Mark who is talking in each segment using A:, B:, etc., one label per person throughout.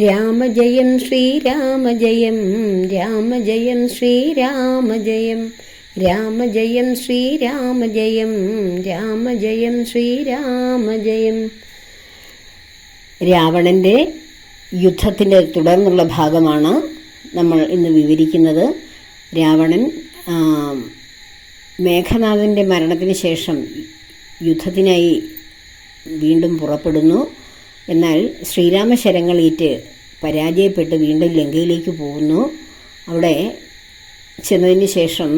A: രാമജയം ശ്രീരാമജയം രാമജയം ശ്രീരാമജയം രാമജയം ശ്രീരാമജയം രാമജയം ശ്രീരാമജയം. രാവണന്റെ യുദ്ധത്തിന്റെ തുടർന്നുള്ള ഭാഗമാണ് നമ്മൾ ഇന്ന് വിവരിക്കുന്നത്. രാവണൻ മേഘനാഥന്റെ മരണത്തിന് ശേഷം യുദ്ധത്തിനായി വീണ്ടും പുറപ്പെടുന്നു. എന്നാൽ ശ്രീരാമ ശ്രീരാമശരങ്ങളേറ്റ് പരാജയപ്പെട്ട് വീണ്ടും ലങ്കയിലേക്ക് പോകുന്നു. അവിടെ ചെന്നതിന് ശേഷം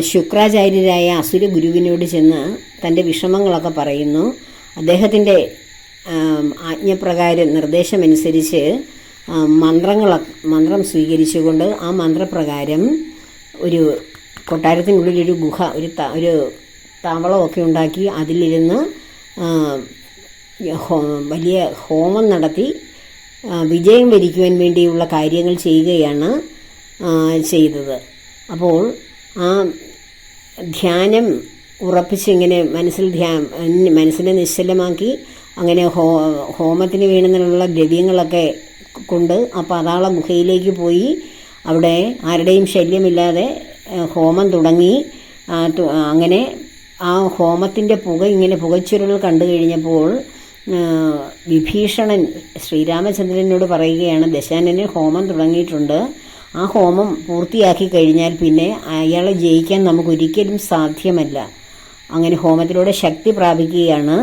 A: ശുക്രാചാര്യരായ അസുര ഗുരുവിനോട് ചെന്ന് തന്റെ വിഷമങ്ങളൊക്കെ പറയുന്നു. അദ്ദേഹത്തിന്റെ ആജ്ഞപ്രകാരം നിർദ്ദേശമനുസരിച്ച് മന്ത്രങ്ങൾ മന്ത്രം സ്വീകരിച്ചുകൊണ്ട് ആ മന്ത്രപ്രകാരം ഒരു കൊട്ടാരത്തിനുള്ളിൽ ഒരു ഗുഹ ഒരു ഒരു താവളമൊക്കെ ഉണ്ടാക്കി അതിലിരുന്ന് വലിയ ഹോമം നടത്തി വിജയം വരിക്കുവാൻ വേണ്ടിയുള്ള കാര്യങ്ങൾ ചെയ്യുകയാണ് ചെയ്തത്. അപ്പോൾ ആ ധ്യാനം ഉറപ്പിച്ച് ഇങ്ങനെ മനസ്സിൽ ധ്യാ മനസ്സിനെ നിശ്ചലമാക്കി അങ്ങനെ ഹോ ഹോമത്തിന് വേണമെന്നുള്ള ദ്രവ്യങ്ങളൊക്കെ കൊണ്ട് ആ പാതാള ഗുഹയിലേക്ക് പോയി അവിടെ ആരുടെയും ശല്യമില്ലാതെ ഹോമം തുടങ്ങി. അങ്ങനെ ആ ഹോമത്തിന്റെ പുക ഇങ്ങനെ പുകച്ചുരുൾ കണ്ടു കഴിഞ്ഞപ്പോൾ വിഭീഷണൻ ശ്രീരാമചന്ദ്രനോട് പറയുകയാണ് ദശാനന് ഹോമം തുടങ്ങിയിട്ടുണ്ട്. ആ ഹോമം പൂർത്തിയാക്കി കഴിഞ്ഞാൽ പിന്നെ അയാളെ ജയിക്കാൻ നമുക്കൊരിക്കലും സാധ്യമല്ല. അങ്ങനെ ഹോമത്തിലൂടെ ശക്തി പ്രാപിക്കുകയാണ്.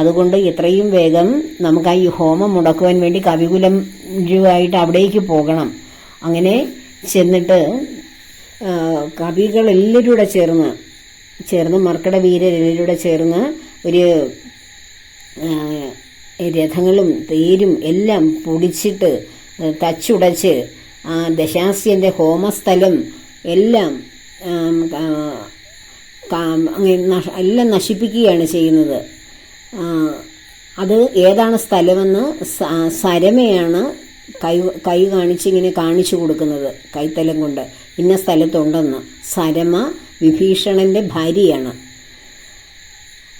A: അതുകൊണ്ട് എത്രയും വേഗം നമുക്ക് ആ ഈ ഹോമം മുടക്കുവാൻ വേണ്ടി കവികുലം ആയിട്ട് അവിടേക്ക് പോകണം. അങ്ങനെ ചെന്നിട്ട് കവികളെല്ലാവരും കൂടെ ചേർന്ന് ചേർന്ന് മർക്കട വീരരെല്ലാവരും കൂടെ ചേർന്ന് ഒരു രഥങ്ങളും തേരും എല്ലാം പൊടിച്ചിട്ട് തച്ചുടച്ച് ദശാസ്യന്റെ ഹോമസ്ഥലം എല്ലാം എല്ലാം നശിപ്പിക്കുകയാണ് ചെയ്യുന്നത്. അത് ഏതാണ് സ്ഥലമെന്ന് സരമയാണ് കൈ കൈ കാണിച്ച് ഇങ്ങനെ കാണിച്ചു കൊടുക്കുന്നത് കൈത്തലം കൊണ്ട്. ഇന്ന സ്ഥലത്തുണ്ടെന്ന്. സരമ വിഭീഷണന്റെ ഭാര്യയാണ്.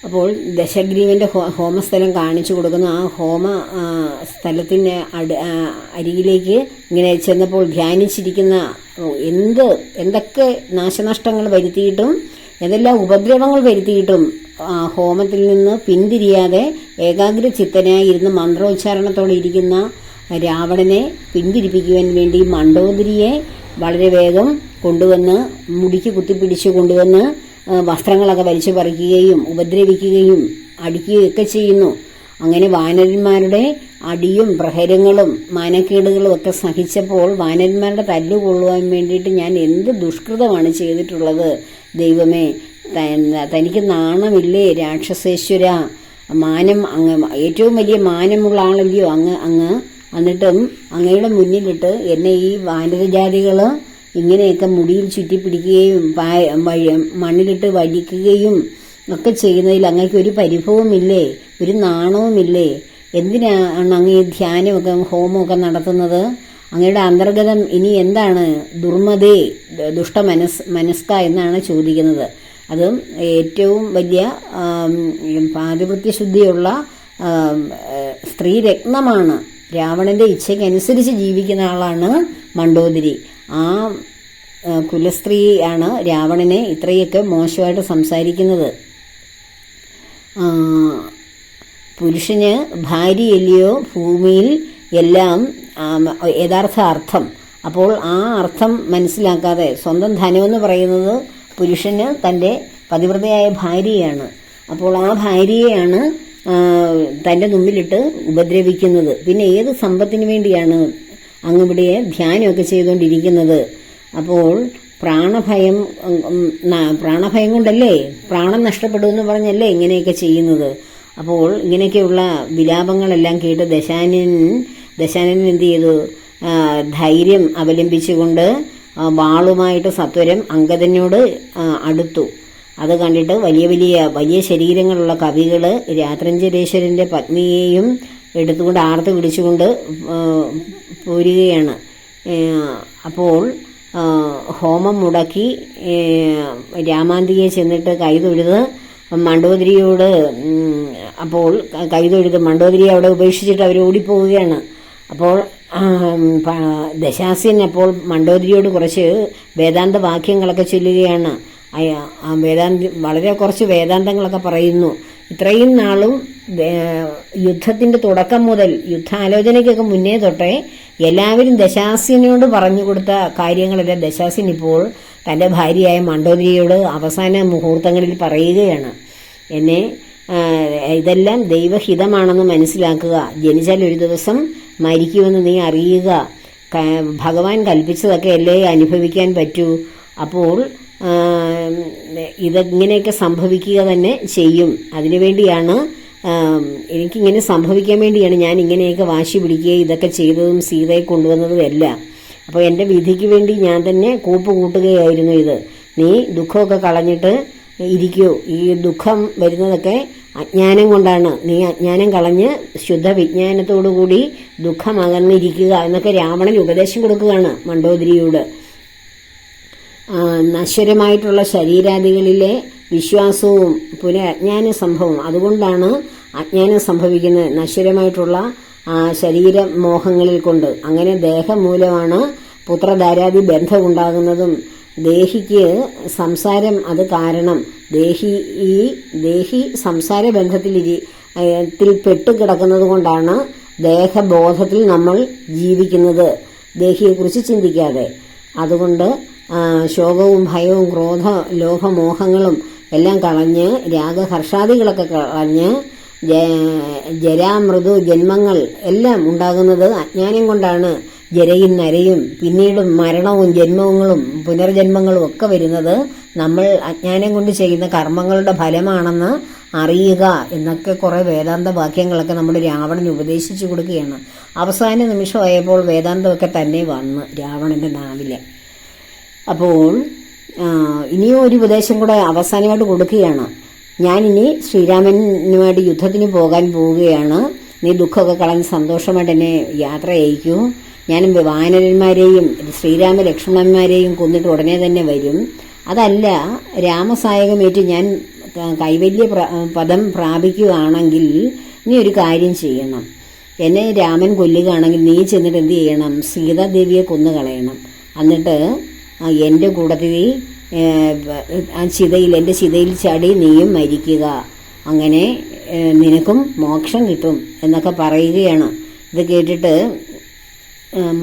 A: അപ്പോൾ ദശഗ്രീവന്റെ ഹോമസ്ഥലം കാണിച്ചു കൊടുക്കുന്നു. ആ ഹോമ സ്ഥലത്തിന് അട് അരികിലേക്ക് ഇങ്ങനെ ചെന്നപ്പോൾ ധ്യാനിച്ചിരിക്കുന്ന എന്ത് എന്തൊക്കെ നാശനഷ്ടങ്ങൾ വരുത്തിയിട്ടും എന്തെല്ലാം ഉപദ്രവങ്ങൾ വരുത്തിയിട്ടും ഹോമത്തിൽ നിന്ന് പിന്തിരിയാതെ ഏകാഗ്ര ചിത്തനായി ഇരുന്ന് മന്ത്രോച്ചാരണത്തോടെ ഇരിക്കുന്ന രാവണനെ പിന്തിരിപ്പിക്കുവാൻ വേണ്ടി മണ്ഡോദരിയെ വളരെ വേഗം കൊണ്ടുവന്ന് മുടിക്ക് കുത്തിപ്പിടിച്ച് കൊണ്ടുവന്ന് വസ്ത്രങ്ങളൊക്കെ വലിച്ചു പറിക്കുകയും ഉപദ്രവിക്കുകയും അടിക്കുകയൊക്കെ ചെയ്യുന്നു. അങ്ങനെ വാനരന്മാരുടെ അടിയും പ്രഹരങ്ങളും മാനക്കേടുകളും ഒക്കെ സഹിച്ചപ്പോൾ വാനരന്മാരുടെ തല്ലുകൊള്ളുവാൻ വേണ്ടിയിട്ട് ഞാൻ എന്ത് ദുഷ്കൃതമാണ് ചെയ്തിട്ടുള്ളത്? ദൈവമേ തനിക്ക് നാണമില്ലേ രാക്ഷസേശ്വര? മാനം അങ്ങ് ഏറ്റവും വലിയ മാനമുള്ള ആളല്ലയോ അങ്ങ് അങ്ങ്? എന്നിട്ടും അങ്ങയുടെ മുന്നിലിട്ട് എന്നെ ഈ വാനരജാതികൾ ഇങ്ങനെയൊക്കെ മുടിയിൽ ചുറ്റിപ്പിടിക്കുകയും പായ- വഴി- മണ്ണിലിട്ട് വലിക്കുകയും ഒക്കെ ചെയ്യുന്നതിൽ അങ്ങേക്ക് ഒരു പരിഭവമില്ലേ? ഒരു നാണവുമില്ലേ? എന്തിനാണ് അങ്ങ് ഈ ധ്യാനമൊക്കെ ഹോമമൊക്കെ നടത്തുന്നത്? അങ്ങയുടെ അന്തർഗതം ഇനി എന്താണ്? ദുർമതേ ദുഷ്ട മനസ് മനസ്ക എന്നാണ് ചോദിക്കുന്നത്. അതും ഏറ്റവും വലിയ ആം, പാതിവൃത്യശുദ്ധിയുള്ള ആം, സ്ത്രീരത്നമാണ്. രാവണന്റെ ഇച്ഛയ്ക്കനുസരിച്ച് ജീവിക്കുന്ന ആളാണ് മണ്ഡോദരി ആ കുലസ്ത്രീയാണ് രാവണനെ ഇത്രയൊക്കെ മോശമായിട്ട് സംസാരിക്കുന്നത്. പുരുഷന് ഭാര്യയല്ലയോ ഭൂമിയിൽ എല്ലാം യഥാർത്ഥ അർത്ഥം. അപ്പോൾ ആ അർത്ഥം മനസ്സിലാക്കാതെ സ്വന്തം ധനമെന്ന് പറയുന്നത് പുരുഷന് തന്റെ പതിവ്രതയായ ഭാര്യയാണ്. അപ്പോൾ ആ ഭാര്യയാണ് തന്റെ മുമ്പിലിട്ട് ഉപദ്രവിക്കുന്നത്. പിന്നെ ഏത് സമ്പത്തിന് വേണ്ടിയാണ് അങ്ങിവിടെ ധ്യാനമൊക്കെ ചെയ്തുകൊണ്ടിരിക്കുന്നത്. അപ്പോൾ പ്രാണഭയം പ്രാണഭയം കൊണ്ടല്ലേ? പ്രാണൻ നഷ്ടപ്പെടുമെന്ന് പറഞ്ഞല്ലേ ഇങ്ങനെയൊക്കെ ചെയ്യുന്നത്. അപ്പോൾ ഇങ്ങനെയൊക്കെയുള്ള വിലാപങ്ങളെല്ലാം കേട്ട് ദശാനൻ ദശാനൻ എന്ത് ചെയ്തു? ധൈര്യം അവലംബിച്ചുകൊണ്ട് വാളുമായിട്ട് സത്വരം അങ്കദനോട് അടുത്തു. അത് കണ്ടിട്ട് വലിയ വലിയ വലിയ ശരീരങ്ങളുള്ള കവികൾ രാത്രഞ്ചരേശ്വരന്റെ പത്നിയെയും എടുത്തുകൊണ്ട് ആർത്ത് പിടിച്ചുകൊണ്ട് പോരുകയാണ്. അപ്പോൾ ഹോമം മുടക്കി രാമാന്തിയെ ചെന്നിട്ട് കൈതൊഴുത് മണ്ഡോദരിയോട് അപ്പോൾ കൈതൊഴുത് മണ്ഡോദരിയെ അവിടെ ഉപേക്ഷിച്ചിട്ട് അവർ ഓടിപ്പോവുകയാണ്. അപ്പോൾ ദശാസ്യൻ അപ്പോൾ മണ്ഡോദരിയോട് കുറച്ച് വേദാന്ത വാക്യങ്ങളൊക്കെ ചൊല്ലുകയാണ്. വേദാന്ത വളരെ കുറച്ച് വേദാന്തങ്ങളൊക്കെ പറയുന്നു. ഇത്രയും നാളും യുദ്ധത്തിന്റെ തുടക്കം മുതൽ യുദ്ധാലോചനയ്ക്കൊക്കെ മുന്നേ തൊട്ടേ എല്ലാവരും ദശാസിനോട് പറഞ്ഞു കൊടുത്ത കാര്യങ്ങളെല്ലാം. ദശാസിൻ ഇപ്പോൾ തന്റെ ഭാര്യയായ മണ്ഡോദരിയോട് അവസാന മുഹൂർത്തങ്ങളിൽ പറയുകയാണ്. എന്നെ ഇതെല്ലാം ദൈവഹിതമാണെന്ന് മനസ്സിലാക്കുക. ജനിച്ചാൽ ഒരു ദിവസം മരിക്കുമെന്ന് നീ അറിയുക. ഭഗവാൻ കൽപ്പിച്ചതൊക്കെ അല്ലേ അനുഭവിക്കാൻ പറ്റൂ. അപ്പോൾ ഇതെങ്ങനെയൊക്കെ സംഭവിക്കുക തന്നെ ചെയ്യും. അതിനുവേണ്ടിയാണ് എനിക്കിങ്ങനെ സംഭവിക്കാൻ വേണ്ടിയാണ് ഞാൻ ഇങ്ങനെയൊക്കെ വാശി പിടിക്കുകയും ഇതൊക്കെ ചെയ്തതും സീതയെ കൊണ്ടുവന്നതും എല്ലാം. അപ്പോൾ എന്റെ വിധിക്ക് വേണ്ടി ഞാൻ തന്നെ കൂപ്പ് കൂട്ടുകയായിരുന്നു ഇത്. നീ ദുഃഖമൊക്കെ കളഞ്ഞിട്ട് ഇരിക്കൂ. ഈ ദുഃഖം വരുന്നതൊക്കെ അജ്ഞാനം കൊണ്ടാണ്. നീ അജ്ഞാനം കളഞ്ഞ് ശുദ്ധ വിജ്ഞാനത്തോടു കൂടി ദുഃഖം അകന്നിരിക്കുക എന്നൊക്കെ രാവണൻ ഉപദേശം കൊടുക്കുകയാണ് മണ്ഡോദരിയോട് ആ, നശ്വരമായിട്ടുള്ള ശരീരാദികളിലെ വിശ്വാസവും പുനരജ്ഞാന സംഭവം അതുകൊണ്ടാണ് അജ്ഞാനം സംഭവിക്കുന്നത് നശ്വരമായിട്ടുള്ള ശരീര മോഹങ്ങളിൽ കൊണ്ട്. അങ്ങനെ ദേഹം മൂലമാണ് പുത്രധാരാദി ബന്ധം ഉണ്ടാകുന്നതും ദേഹിക്ക് സംസാരം അത് കാരണം. ദേഹി ഈ ദേഹി സംസാര ബന്ധത്തിൽ ഇരി- പെട്ട് കിടക്കുന്നത് കൊണ്ടാണ് ദേഹബോധത്തിൽ നമ്മൾ ജീവിക്കുന്നത്. ദേഹിയെക്കുറിച്ച് ചിന്തിക്കാതെ. അതുകൊണ്ട് ശോകവും ഭയവും ക്രോധ ലോഭമോഹങ്ങളും എല്ലാം കളഞ്ഞ് രാഗഹർഷാദികളൊക്കെ കളഞ്ഞ് ജരാമൃദു ജന്മങ്ങൾ എല്ലാം ഉണ്ടാകുന്നത് അജ്ഞാനം കൊണ്ടാണ്. ജരയും നരയും പിന്നീട് മരണവും ജന്മങ്ങളും പുനർജന്മങ്ങളും ഒക്കെ വരുന്നത് നമ്മൾ അജ്ഞാനം കൊണ്ട് ചെയ്യുന്ന കർമ്മങ്ങളുടെ ഫലമാണെന്ന് അറിയുക എന്നൊക്കെ കുറെ വേദാന്ത വാക്യങ്ങളൊക്കെ നമ്മൾ രാവണൻ ഉപദേശിച്ചു കൊടുക്കുകയാണ്. അവസാന നിമിഷമായപ്പോൾ വേദാന്തമൊക്കെ തന്നെ വന്ന് രാവണന്റെ നാവിൽ. അപ്പോൾ ഇനിയും ഒരു ഉപദേശം കൂടെ അവസാനമായിട്ട് കൊടുക്കുകയാണ്. ഞാനിനി ശ്രീരാമനുമായിട്ട് യുദ്ധത്തിന് പോകാൻ പോവുകയാണ്. നീ ദുഃഖമൊക്കെ കളഞ്ഞ് സന്തോഷമായിട്ട് എന്നെ യാത്ര അയക്കൂ ഞാനും വാനരന്മാരെയും ശ്രീരാമ ലക്ഷ്മണന്മാരെയും കൊന്നിട്ട് ഉടനെ തന്നെ വരും. അതല്ല രാമസായകമേറ്റ് ഞാൻ കൈവല്യ പദം പ്രാപിക്കുകയാണെങ്കിൽ നീ ഒരു കാര്യം ചെയ്യണം. എന്നെ രാമൻ കൊല്ലുകയാണെങ്കിൽ നീ ചെന്നിട്ട് എന്ത് ചെയ്യണം? സീതാദേവിയെ കൊന്നു കളയണം എന്നിട്ട് എന്റെ കൂടത്തിൽ ആ ചിതയിൽ എന്റെ ചിതയിൽ ചാടി നീയും മരിക്കുക. അങ്ങനെ നിനക്കും മോക്ഷം കിട്ടും എന്നൊക്കെ പറയുകയാണ്. ഇത് കേട്ടിട്ട്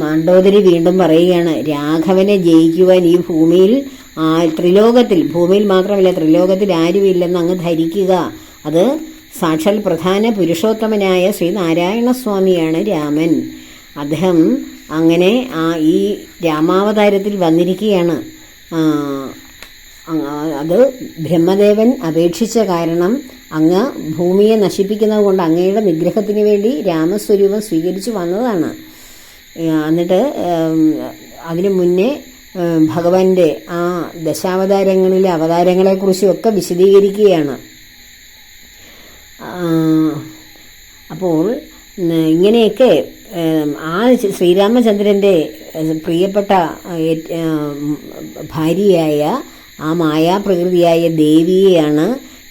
A: മണ്ടോദരി വീണ്ടും പറയുകയാണ് രാഘവനെ ജയിക്കുവാൻ ഈ ഭൂമിയിൽ ആ ത്രിലോകത്തിൽ ഭൂമിയിൽ മാത്രമല്ല ത്രിലോകത്തിൽ ആരുമില്ലെന്ന് അങ്ങ് ധരിക്കുക. അത് സാക്ഷാൽ പ്രധാന പുരുഷോത്തമനായ ശ്രീനാരായണ സ്വാമിയാണ് രാമൻ. അദ്ദേഹം അങ്ങനെ ആ ഈ രാമാവതാരത്തിൽ വന്നിരിക്കുകയാണ്. അത് ബ്രഹ്മദേവൻ അപേക്ഷിച്ച കാരണം അങ്ങ് ഭൂമിയെ നശിപ്പിക്കുന്നത് കൊണ്ട് അങ്ങയുടെ നിഗ്രഹത്തിന് വേണ്ടി രാമസ്വരൂപം സ്വീകരിച്ചു വന്നതാണ്. എന്നിട്ട് അതിനു മുന്നേ ഭഗവാന്റെ ആ ദശാവതാരങ്ങളിലെ അവതാരങ്ങളെക്കുറിച്ചും ഒക്കെ വിശദീകരിക്കുകയാണ് അപ്പോൾ ഇങ്ങനെയൊക്കെ ആ ശ്രീരാമചന്ദ്രന്റെ പ്രിയപ്പെട്ട ഭാര്യയായ ആ മായാപ്രകൃതിയായ ദേവിയെയാണ്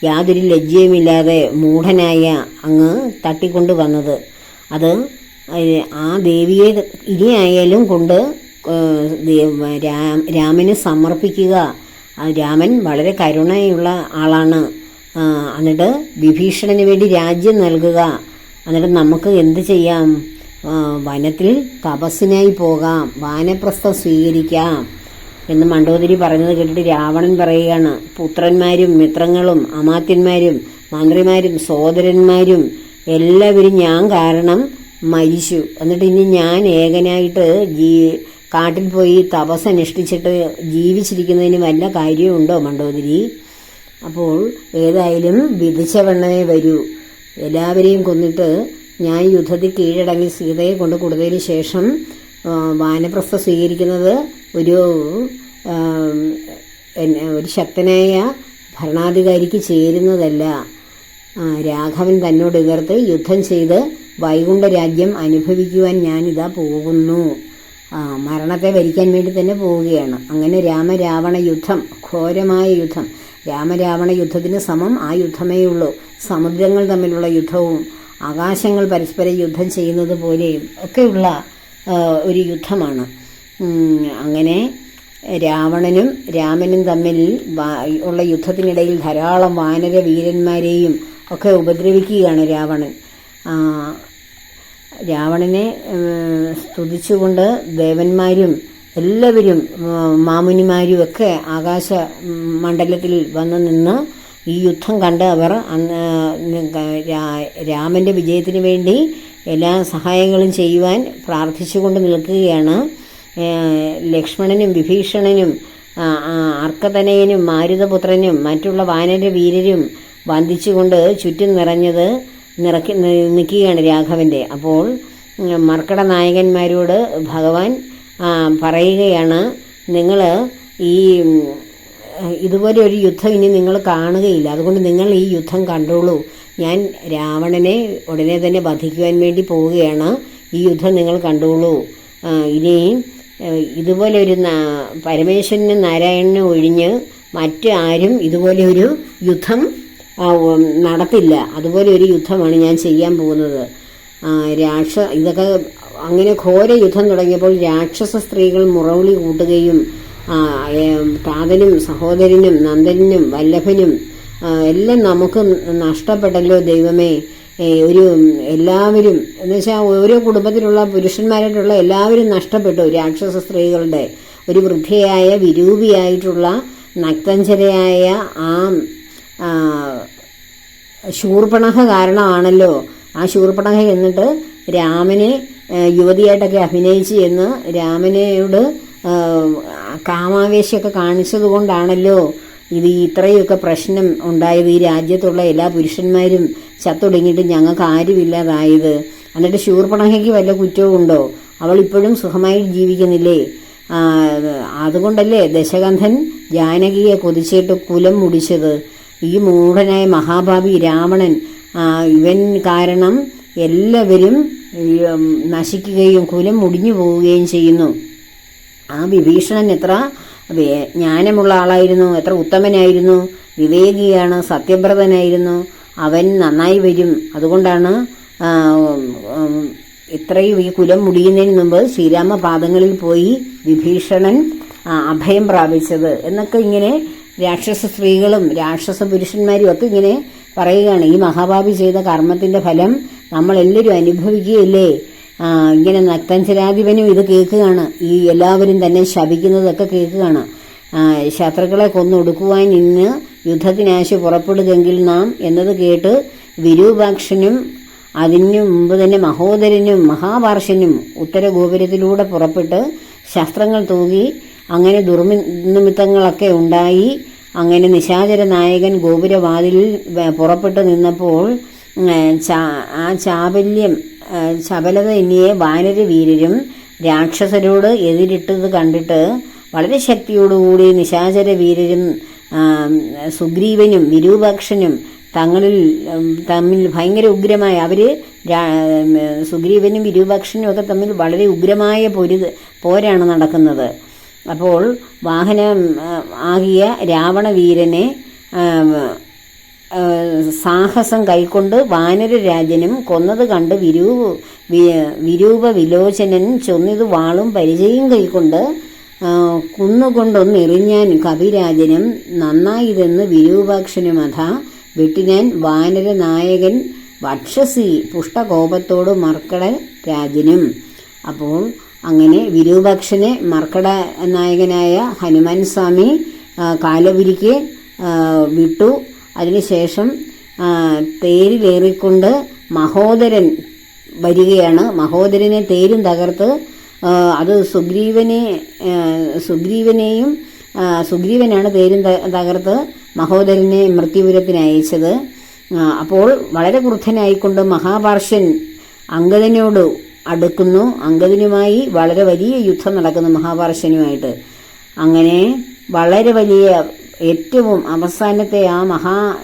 A: യാതൊരു ലജ്ജയുമില്ലാതെ മൂഢനായ അങ്ങ് തട്ടിക്കൊണ്ട് വന്നത്. അത് ആ ദേവിയെ ഇനിയായാലും കൊണ്ട് രാമന് സമർപ്പിക്കുക. രാമൻ വളരെ കരുണയുള്ള ആളാണ്. എന്നിട്ട് വിഭീഷണന് വേണ്ടി രാജ്യം നൽകുക. എന്നിട്ട് നമുക്ക് എന്ത് ചെയ്യാം? വനത്തിൽ തപസ്സിനായി പോകാം വാനപ്രസ്ഥം സ്വീകരിക്കാം എന്ന് മണ്ഡോദരി പറഞ്ഞത് കേട്ടിട്ട് രാവണൻ പറയുകയാണ്. പുത്രന്മാരും മിത്രങ്ങളും അമാത്യന്മാരും മന്ത്രിമാരും സോദരന്മാരും എല്ലാവരും ഞാൻ കാരണം മരിച്ചു. എന്നിട്ട് ഇനി ഞാൻ ഏകനായിട്ട് ജീ കാട്ടിൽ പോയി തപസ് അനുഷ്ഠിച്ചിട്ട് ജീവിച്ചിരിക്കുന്നതിന് വല്ല കാര്യമുണ്ടോ മണ്ഡോദരി? അപ്പോൾ ഏതായാലും വിധിച്ച വണ്ണമേ വരൂ. എല്ലാവരെയും കൊന്നിട്ട് ഞാൻ യുദ്ധത്തിൽ കീഴടങ്ങി സീതയെ കൊണ്ട് കൊടുത്തതിന് ശേഷം വാനപ്രസ്ഥ സ്വീകരിക്കുന്നത് ഒരു ഒരു ശക്തനായ ഭരണാധികാരിക്ക് ചേരുന്നതല്ല. രാഘവൻ തന്നോട് എതിർത്ത് യുദ്ധം ചെയ്ത് വൈകുണ്ഠ രാജ്യം അനുഭവിക്കുവാൻ ഞാൻ ഇതാ പോകുന്നു മരണത്തെ ഭരിക്കാൻ വേണ്ടി തന്നെ പോവുകയാണ്. അങ്ങനെ രാമരാവണ യുദ്ധം ഘോരമായ യുദ്ധം. രാമരാവണ യുദ്ധത്തിന് സമം ആ യുദ്ധമേ ഉള്ളൂ. സമുദ്രങ്ങൾ തമ്മിലുള്ള യുദ്ധവും ആകാശങ്ങൾ പരസ്പരം യുദ്ധം ചെയ്യുന്നത് പോലെയും ഒക്കെയുള്ള ഒരു യുദ്ധമാണ്. അങ്ങനെ രാവണനും രാമനും തമ്മിൽ ഉള്ള യുദ്ധത്തിനിടയിൽ ധാരാളം വാനര വീരന്മാരെയും ഒക്കെ ഉപദ്രവിക്കുകയാണ് രാവണൻ. രാവണനെ സ്തുതിച്ചുകൊണ്ട് ദേവന്മാരും എല്ലാവരും മാമുനിമാരും ഒക്കെ ആകാശ മണ്ഡലത്തിൽ വന്നു നിന്ന് ഈ യുദ്ധം കണ്ട് അവർ അന്ന് രാമന്റെ വിജയത്തിന് വേണ്ടി എല്ലാ സഹായങ്ങളും ചെയ്യുവാൻ പ്രാർത്ഥിച്ചുകൊണ്ട് നിൽക്കുകയാണ്. ലക്ഷ്മണനും വിഭീഷണനും അർക്കതനയനും മാരുതപുത്രനും മറ്റുള്ള വാനര വീരരും വന്ദിച്ചുകൊണ്ട് ചുറ്റും നിറഞ്ഞത് നിറക്കി നിൽക്കുകയാണ് രാഘവന്റെ അപ്പോൾ മർക്കട നായകന്മാരോട് ഭഗവാൻ പറയുകയാണ് നിങ്ങൾ ഈ ഇതുപോലെ ഒരു യുദ്ധം ഇനി നിങ്ങൾ കാണുകയില്ല. അതുകൊണ്ട് നിങ്ങൾ ഈ യുദ്ധം കണ്ടോളൂ. ഞാൻ രാവണനെ ഉടനെ തന്നെ വധിക്കുവാൻ വേണ്ടി പോവുകയാണ്. ഈ യുദ്ധം നിങ്ങൾ കണ്ടോളൂ. ഇനി ഇതുപോലെ ഒരു പരമേശ്വരനും നാരായണനും ഒഴിഞ്ഞ് മറ്റ് ആരും ഇതുപോലെ ഒരു യുദ്ധം നടത്തില്ല. അതുപോലെ ഒരു യുദ്ധമാണ് ഞാൻ ചെയ്യാൻ പോകുന്നത്. രാക്ഷ ഇതൊക്കെ അങ്ങനെ ഘോര യുദ്ധം തുടങ്ങിയപ്പോൾ രാക്ഷസ സ്ത്രീകൾ മുറവിളി കൂട്ടുകയും താതനും സഹോദരനും നന്ദനും വല്ലഭനും എല്ലാം നമുക്ക് നഷ്ടപ്പെട്ടല്ലോ ദൈവമേ. ഒരു എല്ലാവരും എന്ന് വെച്ചാൽ ഓരോ കുടുംബത്തിലുള്ള പുരുഷന്മാരായിട്ടുള്ള എല്ലാവരും നഷ്ടപ്പെട്ടു. രാക്ഷസ സ്ത്രീകളുടെ ഒരു വൃദ്ധയായ വിരൂപിയായിട്ടുള്ള നക്തഞ്ചരയായ ആ ശൂർപ്പണഹ കാരണമാണല്ലോ. ആ ശൂർപ്പണഹ എന്നിട്ട് രാമനെ യുവതിയായിട്ടൊക്കെ അഭിനയിച്ച് എന്ന് രാമനോട് ആ, കാമാവേശമൊക്കെ കാണിച്ചത് കൊണ്ടാണല്ലോ ഇത് ഇത്രയൊക്കെ പ്രശ്നം ഉണ്ടായത്. ഈ രാജ്യത്തുള്ള എല്ലാ പുരുഷന്മാരും ചത്തൊടുങ്ങിയിട്ട് ഞങ്ങൾക്ക് ആരുമില്ലാതായത്. എന്നിട്ട് ശൂർപ്പണഖയ്ക്ക് വല്ല കുറ്റവും ഉണ്ടോ അവൾ ഇപ്പോഴും സുഖമായി ജീവിക്കുന്നില്ലേ? അതുകൊണ്ടല്ലേ ദശകന്ധൻ ജാനകിയെ കൊതിച്ചിട്ട് കുലം മുടിച്ചത്. ഈ മൂഢനായ മഹാഭാവി രാവണൻ ഇവൻ കാരണം എല്ലാവരും നശിക്കുകയും കുലം മുടിഞ്ഞു പോവുകയും ചെയ്യുന്നു. ആ വിഭീഷണൻ എത്ര ജ്ഞാനമുള്ള ആളായിരുന്നു എത്ര ഉത്തമനായിരുന്നു വിവേകിയാണ് സത്യവ്രതനായിരുന്നു അവൻ നന്നായി വരും. അതുകൊണ്ടാണ് ഇത്രയും ഈ കുലം മുടിയുന്നതിന് മുമ്പ് ശ്രീരാമ പാദങ്ങളിൽ പോയി വിഭീഷണൻ അഭയം പ്രാപിച്ചത്. എന്നൊക്കെ ഇങ്ങനെ രാക്ഷസ സ്ത്രീകളും രാക്ഷസ പുരുഷന്മാരും ഒക്കെ ഇങ്ങനെ പറയുകയാണ്. ഈ മഹാഭാവി ചെയ്ത കർമ്മത്തിന്റെ ഫലം നമ്മളെല്ലാവരും അനുഭവിക്കുകയല്ലേ? ഇങ്ങനെ നക്തഞ്ചരാധിപനും ഇത് കേൾക്കുകയാണ്. ഈ എല്ലാവരും തന്നെ ശപിക്കുന്നതൊക്കെ കേൾക്കുകയാണ്. ശത്രുക്കളെ കൊന്നൊടുക്കുവാൻ ഇന്ന് യുദ്ധത്തിനാശ പുറപ്പെടുകെങ്കിൽ നാം എന്നത് കേട്ട് വിരൂപാക്ഷനും അതിനു മുമ്പ് തന്നെ മഹോദരനും മഹാപാർഷനും ഉത്തരഗോപുരത്തിലൂടെ പുറപ്പെട്ട് ശസ്ത്രങ്ങൾ തൂകി അങ്ങനെ ദുർനിമിത്തങ്ങളൊക്കെ ഉണ്ടായി. അങ്ങനെ നിശാചര നായകൻ ഗോപുരവാതിലിൽ പുറപ്പെട്ടു നിന്നപ്പോൾ ആ ചാബല്യം ചപലത എന്നിയെ വാനര വീരരും രാക്ഷസരോട് എതിരിട്ടത് കണ്ടിട്ട് വളരെ ശക്തിയോടുകൂടി നിശാചര വീരരും സുഗ്രീവനും വിരൂപാക്ഷനും തങ്ങളിൽ തമ്മിൽ ഭയങ്കര ഉഗ്രമായ. അവർ സുഗ്രീവനും വിരൂപാക്ഷനും ഒക്കെ തമ്മിൽ വളരെ ഉഗ്രമായ പൊരു പോരാണ് നടക്കുന്നത്. അപ്പോൾ വാഹനം ആകിയ രാവണവീരനെ സാഹസം കൈക്കൊണ്ട് വാനരരാജനും കൊന്നത് കണ്ട് വിരൂ വിരൂപ വിലോചനൻ ചൊന്നിത് വാളും പരിചയം കൈക്കൊണ്ട് കുന്നുകൊണ്ടൊന്നെറിഞ്ഞാൻ കവിരാജനും നന്നായിതെന്ന് അഥ വെട്ടിനാൻ വാനര നായകൻ വക്ഷസി പുഷ്ടകോപത്തോട് മർക്കട രാജനും. അപ്പോൾ അങ്ങനെ വിരൂപാക്ഷനെ മർക്കട നായകനായ ഹനുമാൻ സ്വാമി കാലപുരിക്ക് വിട്ടു. അതിനുശേഷം തേരിലേറിക്കൊണ്ട് മഹോദരൻ വരികയാണ്. മഹോദരനെ തേരും തകർത്ത് അത് സുഗ്രീവനെ സുഗ്രീവനെയും സുഗ്രീവനാണ് തേരും തകർത്ത് മഹോദരനെ മൃത്യുപുരത്തിന് അയച്ചത്. അപ്പോൾ വളരെ ക്രുദ്ധനായിക്കൊണ്ട് മഹാപാർഷ്യൻ അങ്കദനോട് അടുക്കുന്നു. അങ്കദനുമായി വളരെ വലിയ യുദ്ധം നടക്കുന്നു മഹാപാർഷ്യനുമായിട്ട്. അങ്ങനെ വളരെ വലിയ ഏറ്റവും അവസാനത്തെ ആ മഹാ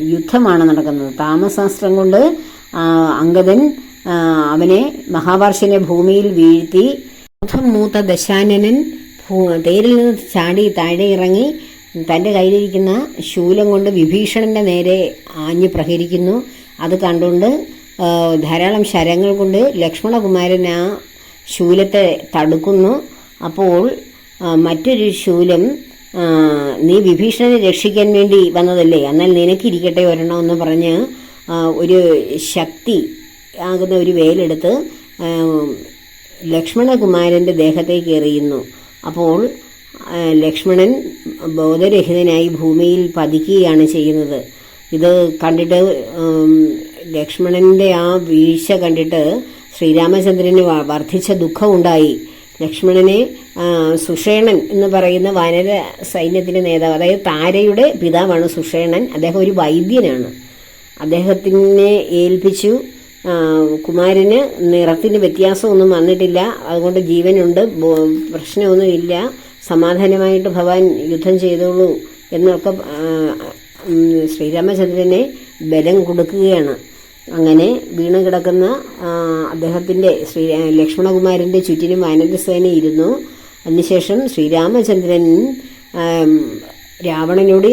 A: യുദ്ധമാണ് നടക്കുന്നത്. താമസാസ്ത്രം കൊണ്ട് അംഗദൻ അവനെ മഹാപാർഷ്യനെ ഭൂമിയിൽ വീഴ്ത്തി മുഖം മൂത്ത ദശാനനൻ തേരിൽ നിന്ന് ചാടി താഴെ ഇറങ്ങി തന്റെ കയ്യിലിരിക്കുന്ന ശൂലം കൊണ്ട് വിഭീഷണന്റെ നേരെ ആഞ്ഞു പ്രഹരിക്കുന്നു. അത് കണ്ടുകൊണ്ട് ധാരാളം ശരങ്ങൾ കൊണ്ട് ലക്ഷ്മണകുമാരൻ ആ ശൂലത്തെ തടുക്കുന്നു. അപ്പോൾ മറ്റൊരു ശൂലം നീ വിഭീഷണനെ രക്ഷിക്കാൻ വേണ്ടി വന്നതല്ലേ? എന്നാൽ നിനക്കിരിക്കട്ടെ ഒരെണ്ണമെന്ന് പറഞ്ഞ് ഒരു ശക്തി ആകുന്ന ഒരു വേലെടുത്ത് ലക്ഷ്മണകുമാരന്റെ ദേഹത്തേക്ക് എറിയുന്നു അപ്പോൾ ലക്ഷ്മണൻ ബോധരഹിതനായി ഭൂമിയിൽ പതിക്കുകയാണ് ചെയ്യുന്നത്. ഇത് കണ്ടിട്ട് ലക്ഷ്മണന്റെ ആ വീഴ്ച കണ്ടിട്ട് ശ്രീരാമചന്ദ്രന് വർദ്ധിച്ച ദുഃഖമുണ്ടായി. ലക്ഷ്മണനെ സുഷേണൻ എന്ന് പറയുന്ന വാനര സൈന്യത്തിന്റെ നേതാവ് അതായത് താരയുടെ പിതാവാണ് സുഷേണൻ. അദ്ദേഹം ഒരു വൈദ്യനാണ്. അദ്ദേഹത്തിനെ ഏൽപ്പിച്ചു. കുമാരന് നിറത്തിന് വ്യത്യാസമൊന്നും വന്നിട്ടില്ല. അതുകൊണ്ട് ജീവനുണ്ട്. പ്രശ്നമൊന്നുമില്ല. സമാധാനമായിട്ട് ഭവാൻ യുദ്ധം ചെയ്തോളൂ എന്നൊക്കെ ശ്രീരാമചന്ദ്രനെ ബലം കൊടുക്കുകയാണ്. അങ്ങനെ വീണ് കിടക്കുന്ന അദ്ദേഹത്തിന്റെ ശ്രീ ലക്ഷ്മണകുമാരന്റെ ചുറ്റിനും വാനരസേന ഇരുന്നു. അതിനുശേഷം ശ്രീരാമചന്ദ്രൻ രാവണനോട്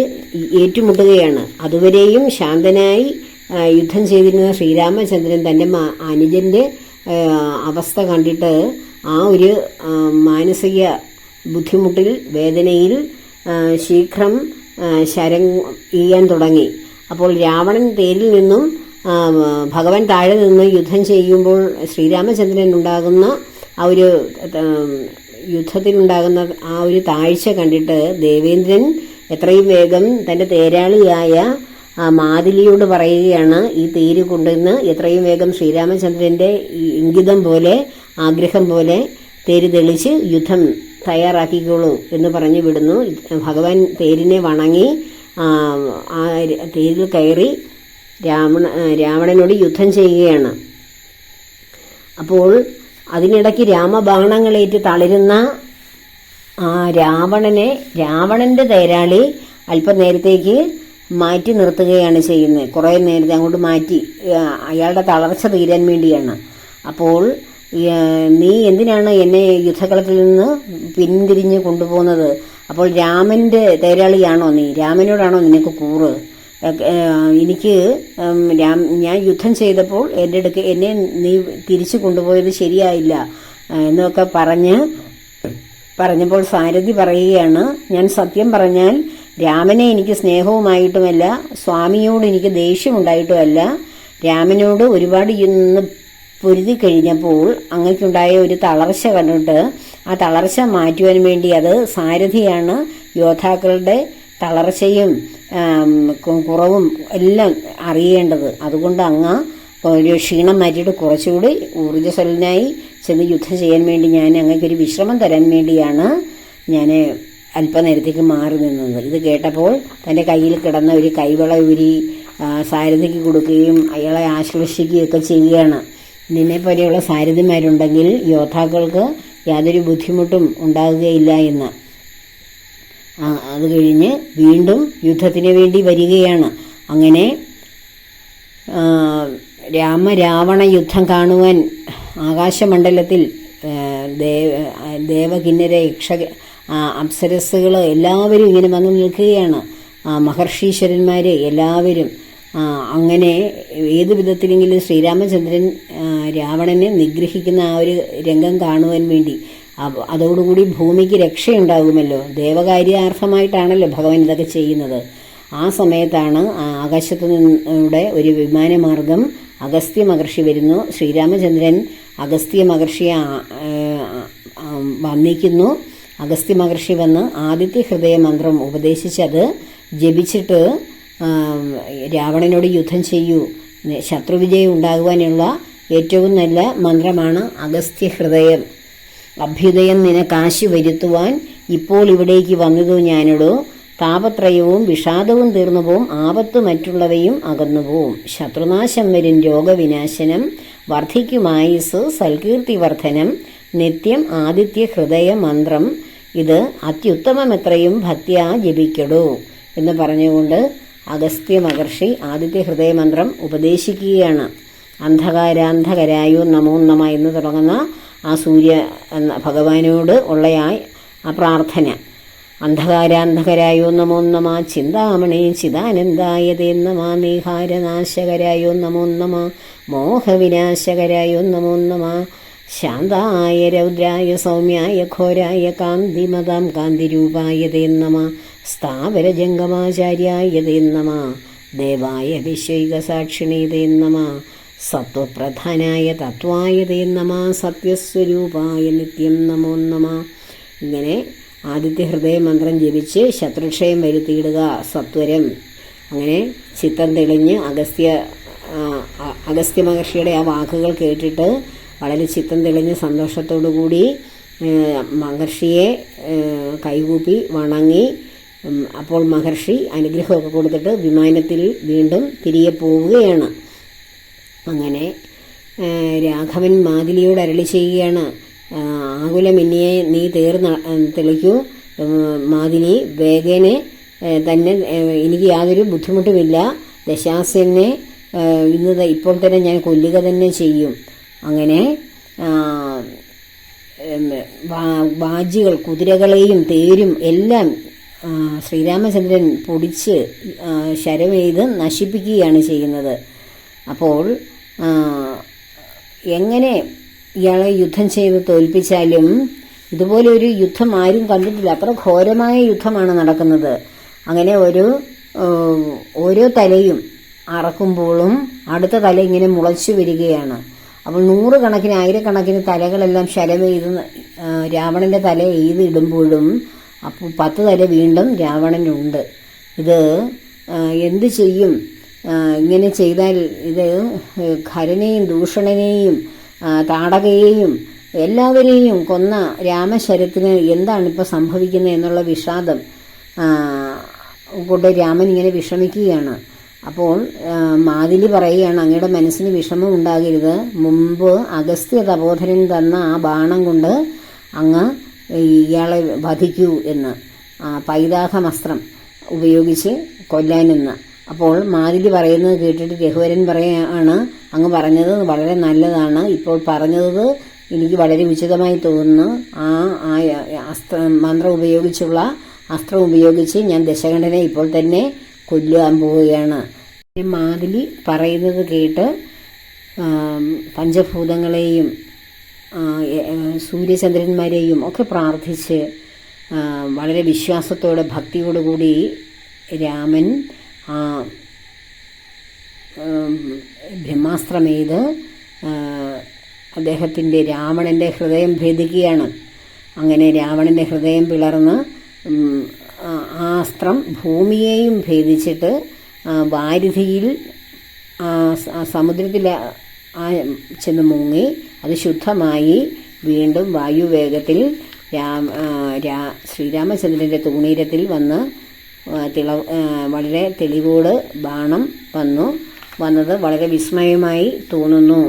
A: ഏറ്റുമുട്ടുകയാണ്. അതുവരെയും ശാന്തനായി യുദ്ധം ചെയ്തിരുന്ന ശ്രീരാമചന്ദ്രൻ തന്റെ അനുജന്റെ അവസ്ഥ കണ്ടിട്ട് ആ ഒരു മാനസിക ബുദ്ധിമുട്ടിൽ വേദനയിൽ ശീഘ്രം ശരം ചെയ്യാൻ തുടങ്ങി. അപ്പോൾ രാവണൻ പേരിൽ നിന്നും ഭഗവാൻ താഴെ നിന്ന് യുദ്ധം ചെയ്യുമ്പോൾ ശ്രീരാമചന്ദ്രൻ ഉണ്ടാകുന്ന ആ ഒരു യുദ്ധത്തിലുണ്ടാകുന്ന ആ ഒരു താഴ്ച കണ്ടിട്ട് ദേവേന്ദ്രൻ എത്രയും വേഗം തന്റെ തേരാളിയായ മാതിലിയോട് പറയുകയാണ് ഈ തേര് കൊണ്ടുവന്ന് എത്രയും വേഗം ശ്രീരാമചന്ദ്രന്റെ ഇംഗിതം പോലെ ആഗ്രഹം പോലെ തേര് തെളിച്ച് യുദ്ധം തയ്യാറാക്കിക്കോളൂ എന്ന് പറഞ്ഞു വിടുന്നു. ഭഗവാൻ തേരിനെ വണങ്ങി ആ തേരിൽ കയറി രാവണ രാവണനോട് യുദ്ധം ചെയ്യുകയാണ്. അപ്പോൾ അതിനിടയ്ക്ക് രാമബാണങ്ങളേറ്റ് തളരുന്ന ആ രാവണനെ രാവണന്റെ തേരാളി അല്പനേരത്തേക്ക് മാറ്റി നിർത്തുകയാണ് ചെയ്യുന്നത്. കുറേ നേരത്തെ അങ്ങോട്ട് മാറ്റി അയാളുടെ തളർച്ച തീരാൻ വേണ്ടിയാണ്. അപ്പോൾ നീ എന്തിനാണ് എന്നെ യുദ്ധകളത്തിൽ നിന്ന് പിന്തിരിഞ്ഞ് കൊണ്ടുപോകുന്നത്? അപ്പോൾ രാമന്റെ തേരാളിയാണോ നീ? രാമനോടാണോ നിനക്ക് കൂറ്? എനിക്ക് രാം ഞാൻ യുദ്ധം ചെയ്തപ്പോൾ എന്റെ അടുക്ക് എന്നെ നീ തിരിച്ചു കൊണ്ടുപോയത് ശരിയായില്ല എന്നൊക്കെ പറഞ്ഞ് പറഞ്ഞപ്പോൾ സാരഥി പറയുകയാണ് ഞാൻ സത്യം പറഞ്ഞാൽ രാമനെ എനിക്ക് സ്നേഹവുമായിട്ടുമല്ല സ്വാമിയോട് എനിക്ക് ദേഷ്യമുണ്ടായിട്ടുമല്ല രാമനോട് ഒരുപാട് ഇന്ന് പൊരുതി കഴിഞ്ഞപ്പോൾ അങ്ങക്കുണ്ടായ ഒരു തളർച്ച കണ്ടിട്ട് ആ തളർച്ച മാറ്റുവാൻ വേണ്ടി അത് സാരഥിയാണ് യോദ്ധാക്കളുടെ തളർച്ചയും കുറവും എല്ലാം അറിയേണ്ടത്. അതുകൊണ്ട് അങ്ങ് ഒരു ക്ഷീണം മാറ്റിയിട്ട് കുറച്ചുകൂടി ഊർജസ്വലനായി ചെന്ന് യുദ്ധം ചെയ്യാൻ വേണ്ടി ഞാൻ അങ്ങക്കൊരു വിശ്രമം തരാൻ വേണ്ടിയാണ് ഞാൻ അല്പനേരത്തേക്ക് മാറി നിന്നത്. ഇത് കേട്ടപ്പോൾ തന്റെ കയ്യിൽ കിടന്ന ഒരു കൈവള ഊരി സാരഥിക്ക് കൊടുക്കുകയും അയാളെ ആശ്ലേഷിക്കുകയൊക്കെ ചെയ്യുകയാണ്. നിന്നെ പോലെയുള്ള സാരഥിമാരുണ്ടെങ്കിൽ യോദ്ധാക്കൾക്ക് യാതൊരു ബുദ്ധിമുട്ടും ഉണ്ടാകുകയില്ല എന്ന്. അത് കഴിഞ്ഞ് വീണ്ടും യുദ്ധത്തിന് വേണ്ടി വരികയാണ്. അങ്ങനെ രാമ രാമരാവണ യുദ്ധം കാണുവാൻ ആകാശമണ്ഡലത്തിൽ ദേവ ദേവകിന്നര യക്ഷ അപ്സരസ്സുകൾ എല്ലാവരും ഇങ്ങനെ വന്നു നിൽക്കുകയാണ്. മഹർഷീശ്വരന്മാർ എല്ലാവരും അങ്ങനെ ഏത് വിധത്തിലെങ്കിലും ശ്രീരാമചന്ദ്രൻ രാവണനെ നിഗ്രഹിക്കുന്ന ആ ഒരു രംഗം കാണുവാൻ വേണ്ടി അതോടുകൂടി ഭൂമിക്ക് രക്ഷയുണ്ടാകുമല്ലോ. ദേവകാര്യാർത്ഥമായിട്ടാണല്ലോ ഭഗവാൻ ഇതൊക്കെ ചെയ്യുന്നത്. ആ സമയത്താണ് ആകാശത്തുനിന്നൂടെ ആകാശത്തു നിന്നൂടെ ഒരു വിമാനമാർഗം അഗസ്ത്യ മഹർഷി വരുന്നു. ശ്രീരാമചന്ദ്രൻ അഗസ്ത്യ മഹർഷിയെ വന്നിക്കുന്നു അഗസ്ത്യ മഹർഷി വന്ന് ആദിത്യ ഹൃദയ മന്ത്രം ഉപദേശിച്ചത് ജപിച്ചിട്ട് രാവണനോട് യുദ്ധം ചെയ്യൂ. ശത്രുവിജയം ഉണ്ടാകുവാനുള്ള ഏറ്റവും നല്ല മന്ത്രമാണ് അഗസ്ത്യ ഹൃദയം. അഭ്യുദയം നിനക്കാശി വരുത്തുവാൻ ഇപ്പോൾ ഇവിടേക്ക് വന്നതു ഞാനിടോ. താപത്രയവും വിഷാദവും തീർന്നു പോവും ആപത്ത് മറ്റുള്ളവയും അകന്നു പോവും ശത്രുനാശം വരും രോഗവിനാശനം. വർദ്ധിക്കുമായുസ് സൽകീർത്തി വർധനം നിത്യം ആദിത്യ ഹൃദയ മന്ത്രം. ഇത് അത്യുത്തമമെത്രയും ഭക്തിയാ ജപിക്കടൂ എന്ന് പറഞ്ഞുകൊണ്ട് അഗസ്ത്യ മഹർഷി ആദിത്യ ഹൃദയ മന്ത്രം ഉപദേശിക്കുകയാണ്. അന്ധകാരാന്ധകരായോ നമോ നമ എന്ന് തുടങ്ങുന്ന ആ സൂര്യ എന്ന ഭഗവാനോട് ഉള്ള ആ പ്രാർത്ഥന. അന്ധകാരാന്ധകരായോ നമോ നമ ചിന്താമണി ചിദാനന്ദായതേ നമ നീഹാരനാശകരായോ നമോ നമ മോഹവിനാശകരായോ നമോ നമ ശാന്തായ രൗദ്രായ സൗമ്യായ ഘോരായ കാന്തിമതാം കാന്തിരൂപായതേ നമ സ്ഥാവരജംഗമാചാര്യായതേ നമ ദേവായ തേ നമ സത്വപ്രധാനായ തത്വായതേ നമ സത്യസ്വരൂപായ നിത്യം നമോ നമ. ഇങ്ങനെ ആദിത്യ ഹൃദയ മന്ത്രം ജപിച്ച് ശത്രുക്ഷയം വരുത്തിയിടുക സത്വരം. അങ്ങനെ ചിത്തം തെളിഞ്ഞ് അഗസ്ത്യ അഗസ്ത്യ മഹർഷിയുടെ ആ വാക്കുകൾ കേട്ടിട്ട് വളരെ ചിത്തം തെളിഞ്ഞ് സന്തോഷത്തോടു കൂടി മഹർഷിയെ കൈകൂപ്പി വണങ്ങി അപ്പോൾ മഹർഷി അനുഗ്രഹമൊക്കെ കൊടുത്തിട്ട് വിമാനത്തിൽ വീണ്ടും തിരികെ പോവുകയാണ്. അങ്ങനെ രാഘവൻ മാതിലിയോട് അരളി ചെയ്യുകയാണ്. ആകുലമിന്നിയെ നീ തീർന്ന തെളിക്കൂ. മാതിലി വേഗേനെ തന്നെ എനിക്ക് യാതൊരു ബുദ്ധിമുട്ടുമില്ല. ദശാസനെ ഇന്ന് ഇപ്പോൾ തന്നെ ഞാൻ കൊല്ലുക തന്നെ ചെയ്യും. അങ്ങനെ വാജികൾ കുതിരകളെയും തേരും എല്ലാം ശ്രീരാമചന്ദ്രൻ പൊടിച്ച് ശരമെയ്ത് നശിപ്പിക്കുകയാണ് ചെയ്യുന്നത്. അപ്പോൾ എങ്ങനെ ഇയാളെ യുദ്ധം ചെയ്ത് തോൽപ്പിച്ചാലും ഇതുപോലെ ഒരു യുദ്ധം ആരും കണ്ടിട്ടില്ല. അത്ര ഘോരമായ യുദ്ധമാണ് നടക്കുന്നത്. അങ്ങനെ ഒരു ഓരോ തലയും അറക്കുമ്പോഴും അടുത്ത തല ഇങ്ങനെ മുളച്ചു വരികയാണ്. അപ്പോൾ നൂറുകണക്കിന് ആയിരക്കണക്കിന് തലകളെല്ലാം ശരം എഴുത രാവണന്റെ തല എഴുതിയിടുമ്പോഴും അപ്പോൾ പത്ത് തല വീണ്ടും രാവണനുണ്ട്. ഇത് എന്ത് ചെയ്യും? ഇങ്ങനെ ചെയ്താൽ ഇത് ഖരനെയും ദൂഷണനെയും താടകയെയും എല്ലാവരെയും കൊന്ന രാമശരത്തിന് എന്താണ് ഇപ്പോൾ സംഭവിക്കുന്നത് എന്നുള്ള വിഷാദം കൊണ്ട് രാമൻ ഇങ്ങനെ വിഷമിക്കുകയാണ്. അപ്പോൾ മാതിലി പറയുകയാണ് അങ്ങയുടെ മനസ്സിന് വിഷമം ഉണ്ടാകരുത്. മുമ്പ് അഗസ്ത്യ തപോധരൻ തന്ന ആ ബാണം കൊണ്ട് അങ്ങ് ഇയാളെ വധിക്കൂ എന്ന് പൈതാഹമസ്ത്രം ഉപയോഗിച്ച് കൊല്ലാനെന്ന്. അപ്പോൾ മാതിരി പറയുന്നത് കേട്ടിട്ട് രഘുവരൻ പറയാണ് അങ്ങ് പറഞ്ഞത് വളരെ നല്ലതാണ്. ഇപ്പോൾ പറഞ്ഞത് എനിക്ക് വളരെ ഉചിതമായി തോന്നുന്നു. ആ അസ്ത്ര മന്ത്രം ഉപയോഗിച്ചുള്ള അസ്ത്രം ഉപയോഗിച്ച് ഞാൻ ദശകണ്ഠനെ ഇപ്പോൾ തന്നെ കൊല്ലുവാൻ പോവുകയാണ്. മാതിലി പറയുന്നത് കേട്ട് പഞ്ചഭൂതങ്ങളെയും സൂര്യചന്ദ്രന്മാരെയും ഒക്കെ പ്രാർത്ഥിച്ച് വളരെ വിശ്വാസത്തോടെ ഭക്തിയോടുകൂടി രാമൻ ആ, ആ, അദ്ദേഹത്തിന്റെ രാവണന്റെ ഹൃദയം ഭേദിക്കുകയാണ്. അങ്ങനെ രാവണന്റെ ഹൃദയം പിളർന്ന് ആ അസ്ത്രം ഭൂമിയെയും ഭേദിച്ചിട്ട് വാരിധിയിൽ സമുദ്രത്തിൽ ചെന്ന് മുങ്ങി അത് ശുദ്ധമായി വീണ്ടും വായുവേഗത്തിൽ രാം ശ്രീരാമചന്ദ്രന്റെ തൂണീരത്തിൽ വന്ന് തിള വളരെ തെളിവോട് ബാണം വന്നു. വന്നത് വളരെ വിസ്മയമായി തോന്നുന്നു.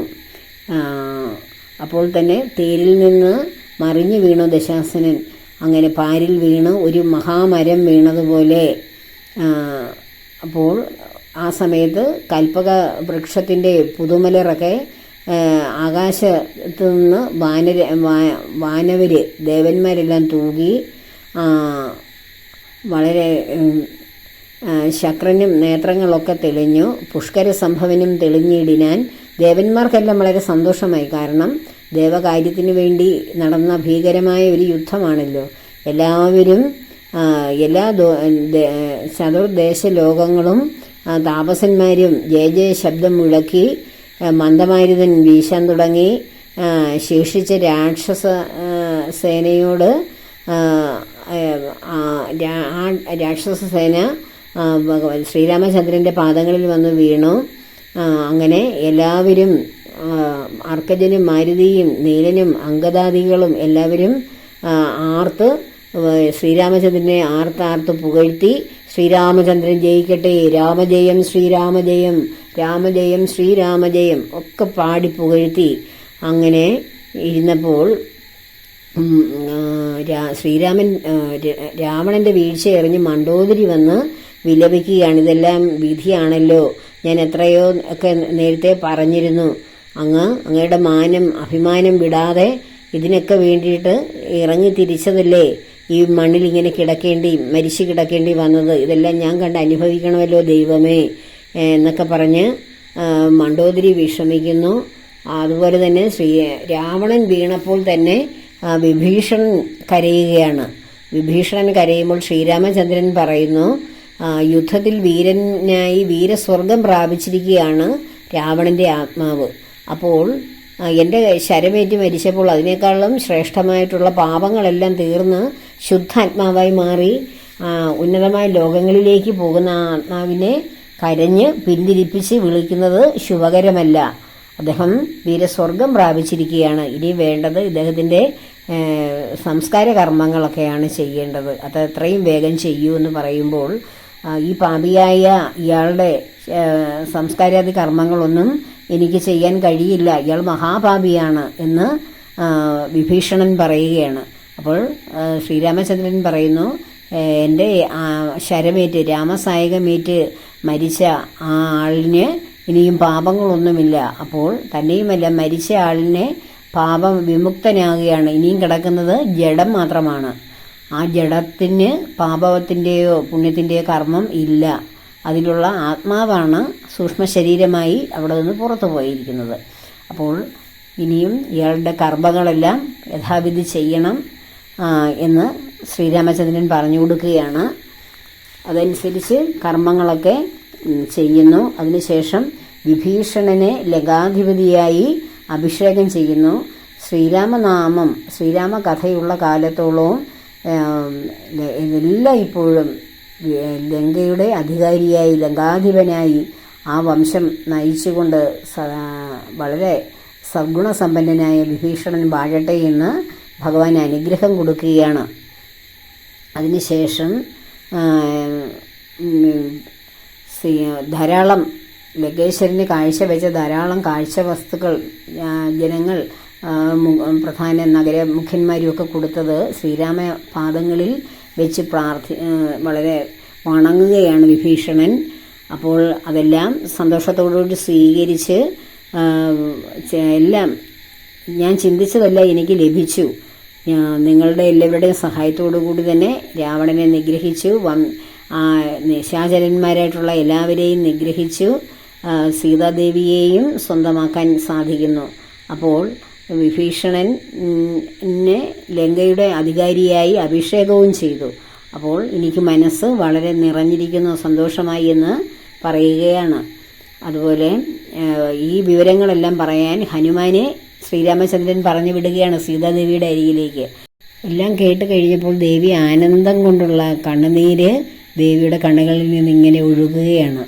A: അപ്പോൾ തന്നെ തേരിൽ നിന്ന് മറിഞ്ഞു വീണു ദശാസനൻ. അങ്ങനെ പാരിൽ വീണ് ഒരു മഹാമരം വീണതുപോലെ. അപ്പോൾ ആ സമയത്ത് കൽപ്പക വൃക്ഷത്തിന്റെ പുതുമലറൊക്കെ ആകാശത്തു നിന്ന് വാനര വാനവര് ദേവന്മാരെല്ലാം തൂകി വളരെ ശക്രനും നേത്രങ്ങളൊക്കെ തെളിഞ്ഞു. പുഷ്കര സംഭവനും തെളിഞ്ഞിടിനാൻ ദേവന്മാർക്കെല്ലാം വളരെ സന്തോഷമായി. കാരണം ദേവകാര്യത്തിന് വേണ്ടി നടന്ന ഭീകരമായ ഒരു യുദ്ധമാണല്ലോ. എല്ലാവരും എല്ലാ ചതുർദേശ ലോകങ്ങളും താപസന്മാരും ജയ ജയ ശബ്ദം മുഴക്കി മന്ദമാരുതൻ വീശാൻ തുടങ്ങി. ശേഷിച്ച രാക്ഷസ സേനയോട് ആ, രാക്ഷസ സേന ഭഗവാൻ ശ്രീരാമചന്ദ്രന്റെ പാദങ്ങളിൽ വന്ന് വീണു. അങ്ങനെ എല്ലാവരും അർക്കജനും മാരുതിയും നീലനും അങ്കദാദികളും എല്ലാവരും ആർത്ത് ശ്രീരാമചന്ദ്രനെ ആർത്താർത്ത് പുകഴ്ത്തി ശ്രീരാമചന്ദ്രൻ ജയിക്കട്ടെ. രാമജയം ശ്രീരാമജയം രാമജയം ശ്രീരാമജയം ഒക്കെ പാടി പുകഴ്ത്തി. അങ്ങനെ ഇരുന്നപ്പോൾ ശ്രീരാമൻ രാവണന്റെ വീഴ്ച എറിഞ്ഞ് മണ്ടോദരി വന്ന് വിലപിക്കുകയാണ്. ഇതെല്ലാം വിധിയാണല്ലോ. ഞാൻ എത്രയോ ഒക്കെ നേരത്തെ പറഞ്ഞിരുന്നു. അങ്ങ് അങ്ങയുടെ മാനം അഭിമാനം വിടാതെ ഇതിനൊക്കെ വേണ്ടിയിട്ട് ഇറങ്ങി തിരിച്ചതല്ലേ? ഈ മണ്ണിൽ ഇങ്ങനെ കിടക്കേണ്ടി മരിച്ചു കിടക്കേണ്ടി വന്നത്. ഇതെല്ലാം ഞാൻ കണ്ട് അനുഭവിക്കണമല്ലോ ദൈവമേ എന്നൊക്കെ പറഞ്ഞ് മണ്ടോതിരി വിഷമിക്കുന്നു. അതുപോലെ തന്നെ ശ്രീ രാവണൻ വീണപ്പോൾ തന്നെ വിഭീഷണൻ കരയുകയാണ്. വിഭീഷണൻ കരയുമ്പോൾ ശ്രീരാമചന്ദ്രൻ പറയുന്നു യുദ്ധത്തിൽ വീരനായി വീരസ്വർഗം പ്രാപിച്ചിരിക്കുകയാണ് രാവണന്റെ ആത്മാവ്. അപ്പോൾ എന്റെ ശരമേറ്റ് മരിച്ചപ്പോൾ അതിനേക്കാളും ശ്രേഷ്ഠമായിട്ടുള്ള പാപങ്ങളെല്ലാം തീർന്ന് ശുദ്ധാത്മാവായി മാറി ഉന്നതമായ ലോകങ്ങളിലേക്ക് പോകുന്ന ആത്മാവിനെ കരഞ്ഞ് പിന്തിരിപ്പിച്ച് വിളിക്കുന്നത് ശുഭകരമല്ല. അദ്ദേഹം വീരസ്വർഗം പ്രാപിച്ചിരിക്കുകയാണ്. ഇനി വേണ്ടത് ഇദ്ദേഹത്തിന്റെ സംസ്കാര കർമ്മങ്ങളൊക്കെയാണ് ചെയ്യേണ്ടത്. അത് എത്രയും വേഗം ചെയ്യൂ എന്ന് പറയുമ്പോൾ ഈ പാപിയായ ഇയാളുടെ സംസ്കാരാദി കർമ്മങ്ങളൊന്നും എനിക്ക് ചെയ്യാൻ കഴിയില്ല. ഇയാൾ മഹാപാപിയാണ് എന്ന് വിഭീഷണൻ പറയുകയാണ്. അപ്പോൾ ശ്രീരാമചന്ദ്രൻ പറയുന്നു "ഏഹ്, എന്റെ ശരമേറ്റ് രാമസായകമേറ്റ് മരിച്ച ആ ആളിന് ഇനിയും പാപങ്ങളൊന്നുമില്ല. അപ്പോൾ തന്നെയുമല്ല മരിച്ച ആളിനെ പാപം വിമുക്തനാകുകയാണ്. ഇനിയും കിടക്കുന്നത് ജഡം മാത്രമാണ്. ആ ജഡത്തിന് പാപത്തിന്റെയോ പുണ്യത്തിന്റെയോ കർമ്മം ഇല്ല. അതിലുള്ള ആത്മാവാണ് സൂക്ഷ്മ ശരീരമായി അവിടെ നിന്ന് പുറത്തു പോയിരിക്കുന്നത്. അപ്പോൾ ഇനിയും ഇയാളുടെ കർമ്മങ്ങളെല്ലാം യഥാവിധി ചെയ്യണം എന്ന് ശ്രീരാമചന്ദ്രൻ പറഞ്ഞു കൊടുക്കുകയാണ്. അതനുസരിച്ച് കർമ്മങ്ങളൊക്കെ ചെയ്യുന്നു. അതിനുശേഷം വിഭീഷണനെ ലഗാധിപതിയായി അഭിഷേകം ചെയ്യുന്നു. ശ്രീരാമനാമം ശ്രീരാമ കഥയുള്ള കാലത്തോളവും ഇതെല്ലാം ഇപ്പോഴും ലങ്കയുടെ അധികാരിയായി ലങ്കാധിപനായി ആ വംശം നയിച്ചുകൊണ്ട് വളരെ സദ്ഗുണസമ്പന്നനായ വിഭീഷണൻ വാഴട്ടെ എന്ന് ഭഗവാൻ അനുഗ്രഹം കൊടുക്കുകയാണ്. അതിനുശേഷം ധാരാളം കാഴ്ച വെച്ച ധാരാളം കാഴ്ച വസ്തുക്കൾ ജനങ്ങൾ പ്രധാന നഗര മുഖ്യന്മാരുമൊക്കെ കൊടുത്തത് ശ്രീരാമ പാദങ്ങളിൽ വെച്ച് പ്രാർത്ഥി വളരെ വണങ്ങുകയാണ് വിഭീഷണൻ. അപ്പോൾ അതെല്ലാം സന്തോഷത്തോടുകൂടി സ്വീകരിച്ച് എല്ലാം ഞാൻ ചിന്തിച്ചതല്ല എനിക്ക് ലഭിച്ചു. നിങ്ങളുടെ എല്ലാവരുടെയും സഹായത്തോടു കൂടി തന്നെ രാവണനെ നിഗ്രഹിച്ചു. നിശാചരന്മാരായിട്ടുള്ള എല്ലാവരെയും നിഗ്രഹിച്ചു സീതാദേവിയെയും സ്വന്തമാക്കാൻ സാധിക്കുന്നു. അപ്പോൾ വിഭീഷണൻ ഉം, ലങ്കയുടെ അധികാരിയായി അഭിഷേകവും ചെയ്തു. അപ്പോൾ എനിക്ക് മനസ്സ് വളരെ നിറഞ്ഞിരിക്കുന്നു സന്തോഷമായി എന്ന് പറയുകയാണ്. അതുപോലെ ഈ വിവരങ്ങളെല്ലാം പറയാൻ ഹനുമാനെ ശ്രീരാമചന്ദ്രൻ പറഞ്ഞു വിടുകയാണ് സീതാദേവിയുടെ അരികിലേക്ക്. എല്ലാം കേട്ട് കഴിഞ്ഞപ്പോൾ ദേവി ആനന്ദം കൊണ്ടുള്ള കണ്ണുനീര് ദേവിയുടെ കണ്ണുകളിൽ നിന്ന് ഇങ്ങനെ ഒഴുകുകയാണ്.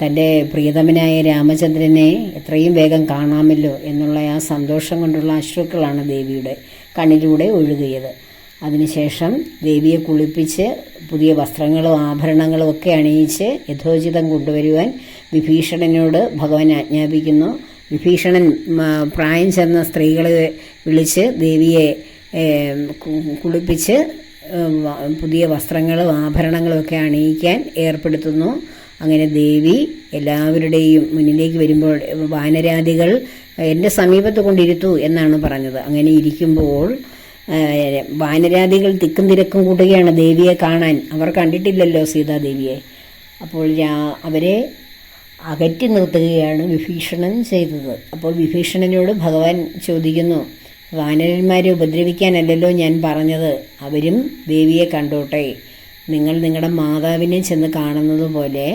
A: തന്റെ പ്രിയതമനായ രാമചന്ദ്രനെ എത്രയും വേഗം കാണാമല്ലോ എന്നുള്ള ആ സന്തോഷം കൊണ്ടുള്ള അശ്രുക്കളാണ് ദേവിയുടെ കണ്ണിലൂടെ ഒഴുകിയത്. അതിനുശേഷം ദേവിയെ കുളിപ്പിച്ച് പുതിയ വസ്ത്രങ്ങളും ആഭരണങ്ങളും ഒക്കെ അണിയിച്ച് യഥോചിതം കൊണ്ടുവരുവാൻ വിഭീഷണനോട് ഭഗവാൻ ആജ്ഞാപിക്കുന്നു. വിഭീഷണൻ പ്രായം ചെന്ന സ്ത്രീകളെ വിളിച്ച് ദേവിയെ കുളിപ്പിച്ച് പുതിയ വസ്ത്രങ്ങളും ആഭരണങ്ങളും ഒക്കെ അണിയിക്കാൻ ഏർപ്പെടുത്തുന്നു. അങ്ങനെ ദേവി എല്ലാവരുടെയും മുന്നിലേക്ക് വരുമ്പോൾ വാനരാദികൾ എന്റെ സമീപത്ത് കൊണ്ടിരുത്തു എന്നാണ് പറഞ്ഞത്. അങ്ങനെ ഇരിക്കുമ്പോൾ വാനരാദികൾ തിക്കും തിരക്കും കൂട്ടുകയാണ് ദേവിയെ കാണാൻ. അവർ കണ്ടിട്ടില്ലല്ലോ സീതാദേവിയെ. അപ്പോൾ അവരെ അകറ്റി നിർത്തുകയാണ് വിഭീഷണൻ ചെയ്തത്. അപ്പോൾ വിഭീഷണനോട് ഭഗവാൻ ചോദിക്കുന്നു വാനരന്മാരെ ഉപദ്രവിക്കാനല്ലല്ലോ ഞാൻ പറഞ്ഞത്. അവരും ദേവിയെ കണ്ടോട്ടെ. നിങ്ങൾ നിങ്ങളുടെ മാതാവിനെ ചെന്ന് കാണുന്നത് പോലെ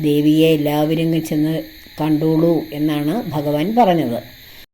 A: ദേവിയെ എല്ലാവരും ചെന്ന് കണ്ടോളൂ എന്നാണ് ഭഗവാൻ പറഞ്ഞത്.